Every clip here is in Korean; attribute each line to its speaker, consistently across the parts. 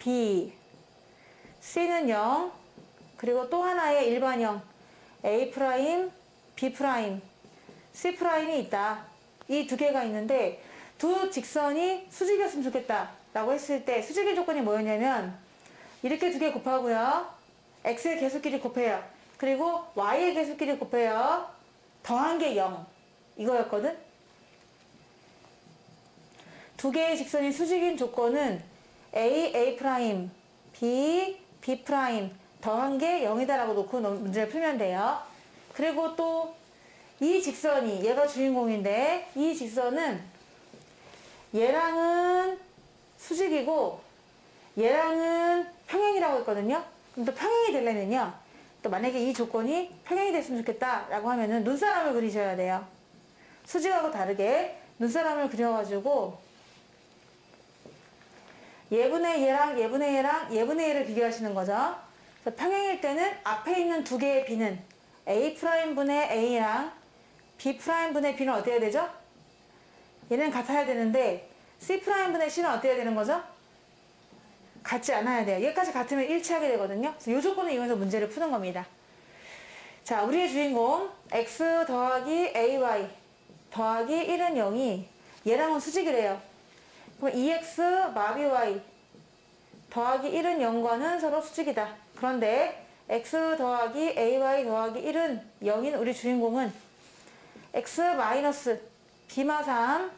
Speaker 1: B, C는 0, 그리고 또 하나의 일반형 A 프라임, B 프라임, C 프라임이 있다. 이 두 개가 있는데 두 직선이 수직이었으면 좋겠다. 라고 했을 때 수직의 조건이 뭐였냐면 이렇게 두 개 곱하고요. X의 개수끼리 곱해요. 그리고 Y의 개수끼리 곱해요. 더한 게 0. 이거였거든? 두 개의 직선이 수직인 조건은 A, A 프라임, B, B 프라임 더한 게 0이다라고 놓고 논- 문제를 풀면 돼요. 그리고 또 이 직선이 얘가 주인공인데 이 직선은 얘랑은 수직이고 얘랑은 평행이라고 했거든요. 그럼 또 평행이 되려면요. 또 만약에 이 조건이 평행이 됐으면 좋겠다라고 하면은 눈사람을 그리셔야 돼요. 수직하고 다르게 눈사람을 그려가지고 예분의 얘랑 예분의 얘랑 예분의 얘를 비교하시는 거죠. 그래서 평행일 때는 앞에 있는 두 개의 b는 a 프라임 분의 a랑 b 프라임 분의 b는 어때야 되죠? 얘는 같아야 되는데 c 프라임 분의 c는 어때야 되는 거죠? 같지 않아야 돼요. 얘까지 같으면 일치하게 되거든요. 그래서 이 조건을 이용해서 문제를 푸는 겁니다. 자, 우리의 주인공 x 더하기 ay 더하기 1은 0이 얘랑은 수직이래요. 그럼 2x 마비 y 더하기 1은 0과는 서로 수직이다. 그런데 x 더하기 ay 더하기 1은 0인 우리 주인공은 x 마이너스 b마 3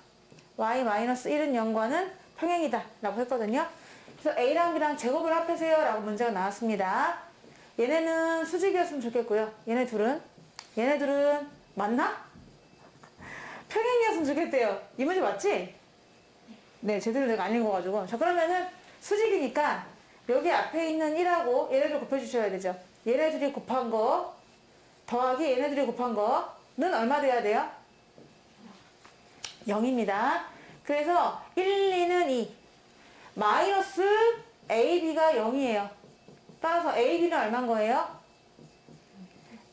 Speaker 1: y 마이너스 1은 0과는 평행이다 라고 했거든요. 그래서 a랑 b랑 제곱을 합해세요 라고 문제가 나왔습니다. 얘네는 수직이었으면 좋겠고요. 얘네 둘은 얘네 둘은 맞나? 평행이었으면 좋겠대요. 이 문제 맞지? 네, 제대로 내가 안 읽어가지고. 자, 그러면은 수직이니까 여기 앞에 있는 1하고 얘네들 곱해주셔야 되죠. 얘네들이 곱한 거 더하기 얘네들이 곱한 거는 얼마 돼야 돼요? 0입니다. 그래서 1, 2는 2. 마이너스 AB가 0이에요. 따라서 AB는 얼마인 거예요?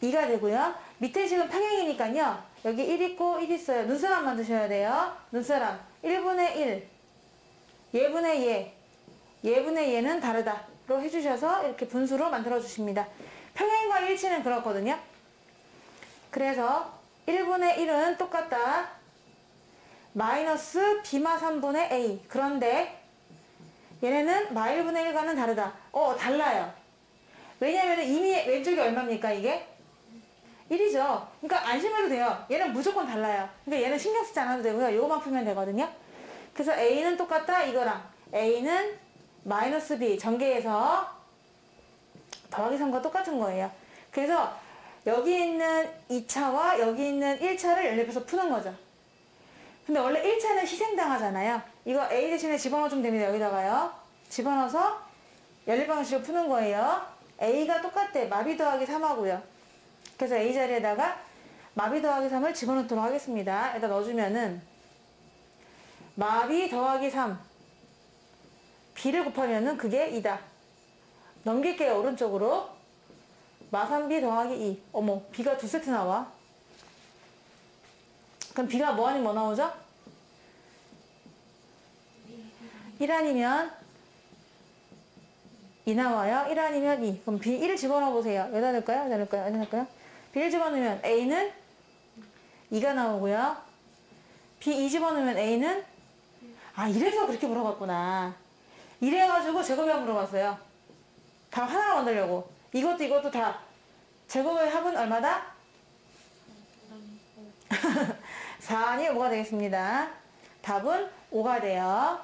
Speaker 1: 2가 되고요. 밑에 지금 평행이니까요. 여기 1 있고 1 있어요. 눈사람 만드셔야 돼요. 눈사람. 1분의 1. 얘분의 얘. 얘분의 얘는 다르다. 로 해주셔서 이렇게 분수로 만들어 주십니다. 평행과 일치는 그렇거든요. 그래서 1분의 1은 똑같다. 마이너스 b마 3분의 a. 그런데 얘네는 마 1분의 1과는 다르다. 어, 달라요. 왜냐면 이미 왼쪽이 얼마입니까, 이게? 1이죠. 그러니까 안심해도 돼요. 얘는 무조건 달라요. 그러니까 얘는 신경 쓰지 않아도 되고요. 요거만 풀면 되거든요. 그래서 a는 똑같다, 이거랑. a는 마이너스 b 전개해서 더하기 3과 똑같은 거예요. 그래서 여기 있는 2차와 여기 있는 1차를 연립해서 푸는 거죠. 근데 원래 1차는 희생당하잖아요. 이거 A 대신에 집어넣어주면 됩니다. 여기다가요. 집어넣어서 연립 방식으로 푸는 거예요. A가 똑같대. 마비 더하기 3하고요. 그래서 A 자리에다가 마비 더하기 3을 집어넣도록 하겠습니다. 여기다 넣어주면은 마비 더하기 3 B를 곱하면은 그게 2다. 넘길게요. 오른쪽으로. 마산비 더하기 2. 어머, B가 두 세트 나와. 그럼 B가 뭐 아니면 뭐 나오죠? 1 아니면 2 나와요. 1 아니면 2. 그럼 B 1을 집어넣어 보세요. 여기다 넣을까요? 여기다 넣을까요? 여기다 넣을까요? B를 집어넣으면 A는 2가 나오고요. B 2 집어넣으면 A는 아 이래서 그렇게 물어봤구나. 이래가지고 제곱을 물어봤어요. 다 하나로 만들려고. 이것도 이것도 다 제곱의 합은 얼마다? 4니 5가 되겠습니다. 답은 5가 돼요.